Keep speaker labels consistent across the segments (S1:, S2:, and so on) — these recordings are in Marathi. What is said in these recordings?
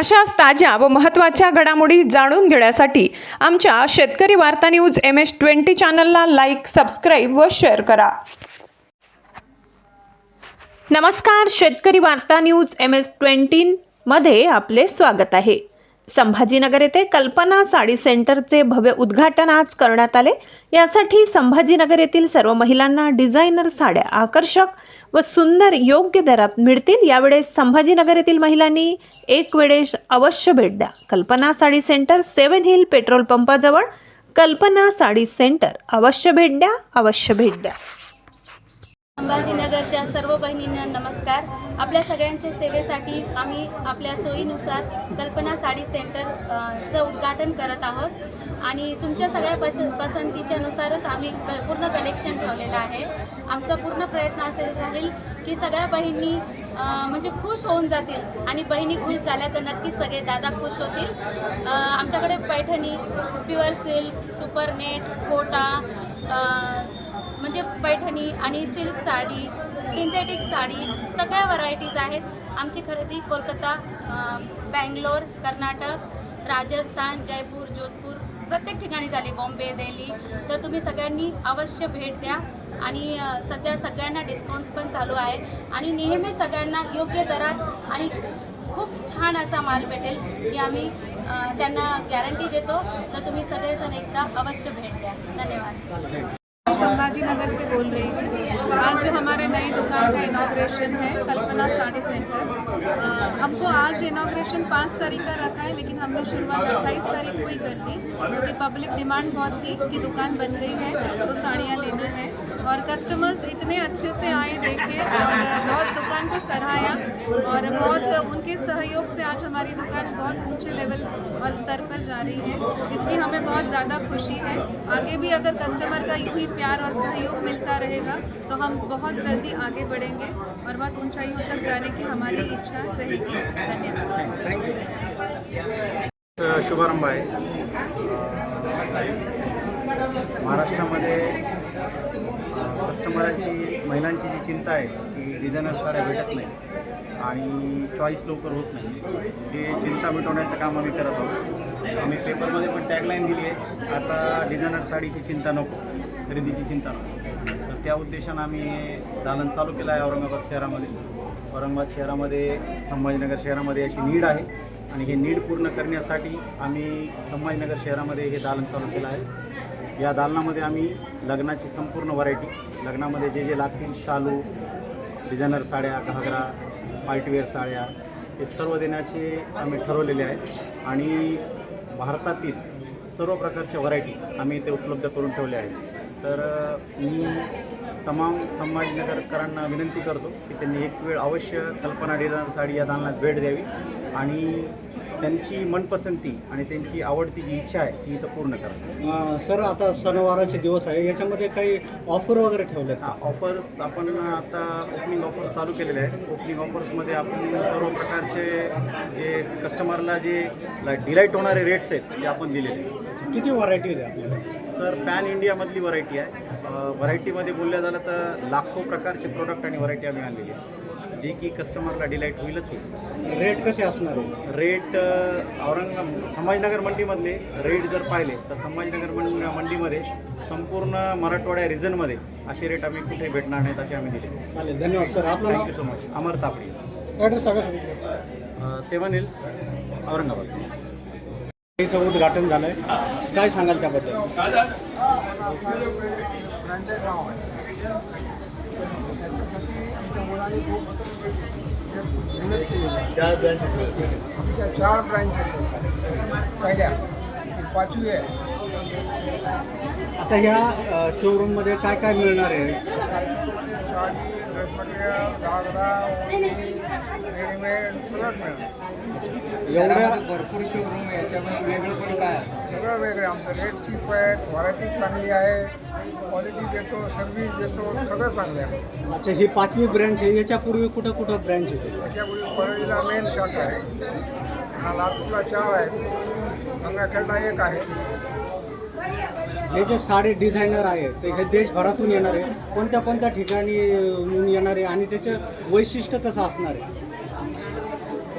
S1: अशाच ताज्या व महत्त्वाच्या घडामोडी जाणून घेण्यासाठी आमच्या शेतकरी वार्ता न्यूज एम एस ट्वेंटी चॅनलला लाईक सबस्क्राईब व शेअर करा. नमस्कार शेतकरी वार्ता न्यूज एम एस ट्वेंटीमध्ये आपले स्वागत आहे. संभाजीनगर येथे कल्पना साडी सेंटरचे भव्य उद्घाटन आज करण्यात आले. यासाठी संभाजीनगर येथील सर्व महिलांना डिझायनर साड्या आकर्षक व सुंदर योग्य दरात मिळतील. यावेळेस संभाजीनगर येथील महिलांनी एक वेळेस अवश्य भेट द्या. Kalpana sari centre seven hill petrol पंपाजवळ Kalpana sari centre. अवश्य भेट द्या अवश्य भेट द्या.
S2: संभाजीनगरच्या सर्व बहिणींना नमस्कार. आपल्या सगळ्यांच्या सेवेसाठी आम्ही आपल्या सोयीनुसार कल्पना साडी सेंटर चं उद्घाटन करत आहोत. आणि तुमच्या सगळ्या पच पसंतीच्यानुसारच आम्ही क पूर्ण कलेक्शन ठेवलेलं आहे. आमचा पूर्ण प्रयत्न असेल राहील की सगळ्या बहिणी म्हणजे खुश होऊन जातील आणि बहिणी खुश झाल्या तर नक्कीच सगळे दादा खुश होतील. आमच्याकडे Paithani pure silk super net Kota म्हणजे पैठणी आणि सिल्क साडी सिंथेटिक साडी सगळ्या व्हरायटीज आहेत. आमची खरेदी कोलकाता बँगलोर कर्नाटक राजस्थान जयपूर जोधपूर प्रत्येक ठिकाणी झाली. बॉम्बे दिल्ली. तर तुम्ही सगळ्यांनी अवश्य भेट द्या. आणि सध्या सगळ्यांना डिस्काउंट पण चालू आहे. आणि नेहमी सगळ्यांना योग्य दरात आणि खूप छान असा माल भेटेल की आम्ही त्यांना गॅरंटी देतो. तर तुम्ही सगळेजण एकदा अवश्य भेट द्या. धन्यवाद.
S3: संभाजी नगर से बोल रही हूँ। आज हमारे नई दुकान का इनाग्रेशन है, कल्पना साड़ी सेंटर हमको आज इनाग्रेशन पाँच तारीख का रखा है, लेकिन हमने शुरुआत अट्ठाईस तारीख को ही कर दी, क्योंकि पब्लिक डिमांड बहुत थी कि दुकान बन गई है तो साड़ियाँ लेना है। और कस्टमर्स इतने अच्छे से आए, देखे और बहुत दुकान को सराहाया और बहुत उनके सहयोग से आज हमारी दुकान बहुत ऊँचे लेवल और स्तर पर जा रही है। इसकी हमें बहुत ज़्यादा खुशी है। आगे भी अगर कस्टमर का यूँ ही प्यार और सहयोग मिलता रहेगा तो हम बहुत जल्दी आगे बढ़ेंगे और बहुत ऊंचाइयों तक जाने की हमारी इच्छा रहेगी। धन्यवाद।
S4: शुभारंभ आहे महाराष्ट्रामध्ये कस्टमरांची महिलांची जी चिंता आहे की डिझायनर साड्या भेटत नाही आणि चॉईस लवकर होत नाही. हे चिंता मिटवण्याचं काम आम्ही करत आहोत. आम्ही पेपरमध्ये पण टॅगलाईन दिली आहे आता डिझायनर साडीची चिंता नको खरेदीची चिंता नको. तर त्या उद्देशानं आम्ही हे दालन चालू केलं आहे औरंगाबाद शहरामध्ये. औरंगाबाद शहरामध्ये संभाजीनगर शहरामध्ये अशी नीड आहे आणि हे नीड पूर्ण करण्यासाठी आम्ही संभाजीनगर शहरामध्ये हे दालन चालू केलं आहे. या दालनामध्ये आम्ही लग्नाची संपूर्ण व्हरायटी लग्नामध्ये जे जे लागतील शालू डिझायनर साड्या घागरा पार्टीवेअर साड्या हे सर्व देण्याचे आम्ही ठरवलेले आहे. आणि भारतातील सर्व प्रकारच्या व्हरायटी आम्ही इथे उपलब्ध करून ठेवल्या आहेत. तर मी तमाम संभाजीनगरकरांना विनंती करतो की त्यांनी एक वेळ अवश्य कल्पना डिझायनर साडी या दालनात भेट द्यावी. आणि त्यांची मनपसंती आणि त्यांची आवडती जी इच्छा आहे ती इथं पूर्ण करा.
S5: सर आता सणवाराचे दिवस आहे. याच्यामध्ये काही ऑफर वगैरे ठेवल्यात का?
S4: ऑफर्स आपण आता ओपनिंग ऑफर्स चालू केलेले आहेत. ओपनिंग ऑफर्समध्ये आपण सर्व प्रकारचे जे कस्टमरला जे डिलाईट होणारे रेट्स आहेत ते आपण दिलेले आहेत.
S5: किती व्हरायटी आहे आपल्याला
S4: सर पॅन इंडियामधली व्हरायटी आहे. व्हरायटीमध्ये बोलल्या झालं तर लाखो प्रकारचे प्रोडक्ट आणि व्हरायटी आम्ही आणलेली आहे जे की कस्टमरला डिलाईट होईलच होईल.
S5: रेट कसे असणार आहे?
S4: रेट औरंगाबाद संभाजीनगर मंडीमधले रेट जर पाहिले तर संभाजीनगर मंड मंडीमध्ये संपूर्ण मराठवाड्या रिजनमध्ये असे रेट आम्ही कुठे भेटणार नाहीत असे आम्ही दिले.
S5: चालेल धन्यवाद सर. आपलं
S4: thank you so much Amar Tapdi.
S5: Address सांगा सांगितलं
S4: सेवन हिल्स औरंगाबाद.
S5: उद्घाटन झालं आहे काय सांगाल त्याबद्दल? चार ब्रँच
S6: आमच्या चार ब्रँचेस आहेत पहिल्या पाचवी आहे
S5: आता ह्या शोरूममध्ये काय काय मिळणार आहे?
S6: साडी ड्रेस मटेरियल घागरा ओढणी रेडीमेड सगळंच मिळेल
S5: एवढ्या
S7: भरपूर शोरूम आहे याच्यामध्ये वेगळं पण काय असतं?
S6: सगळं वेगळे आमचं रेट चीप आहे व्हरायटी चांगली आहे. क्वालिटी देतो सर्व्हिस देतो सगळं चांगलं आहे.
S5: अच्छा ही पाचवी ब्रँच आहे याच्यापूर्वी कुठं कुठं ब्रँच आहे
S6: त्याच्यापुढे परळीला मेन शॉट आहे. आणि लातूरला चार आहेत. गंगाखेडला एक आहे.
S5: हे जे साडे डिझायनर आहे ते हे देशभरातून येणार आहे कोणत्या कोणत्या ठिकाणी येऊन येणार आहे आणि त्याचं वैशिष्ट्य कसं असणार आहे?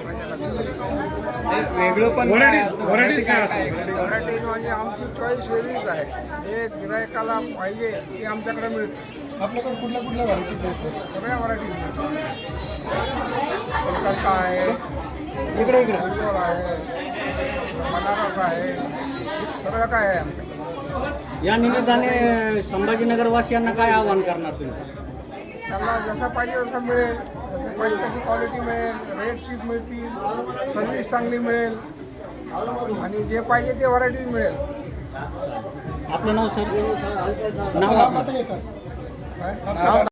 S6: माझ्या लक्षात
S7: हे वेगळं पण काय असतं?
S4: व्हरायटीज काय
S6: व्हरायटीज म्हणजे आमची चॉईस वेगळीच आहे. जे गिरायकाला पाहिजे ते आमच्याकडे मिळते.
S7: आपल्याकडे कुठल्या कुठल्या व्हरायटीज आहे सर
S6: सगळ्या व्हरायटीज कोलकाता आहे
S5: इकडे इकडे.
S6: बेंगलोर आहे बनारस आहे सगळं काय आहे आमच्याकडे.
S5: या निमित्ताने संभाजीनगर वासियांना काय आवाहन करणार तुम्ही?
S6: त्यांना जसं पाहिजे तसं मिळेल. तशी क्वालिटी मिळेल रेट चीप मिळतील सर्व्हिस चांगली मिळेल आणि जे पाहिजे ते व्हरायटीज मिळेल.
S5: आपलं नाव सर? नाव आपलं
S6: काय?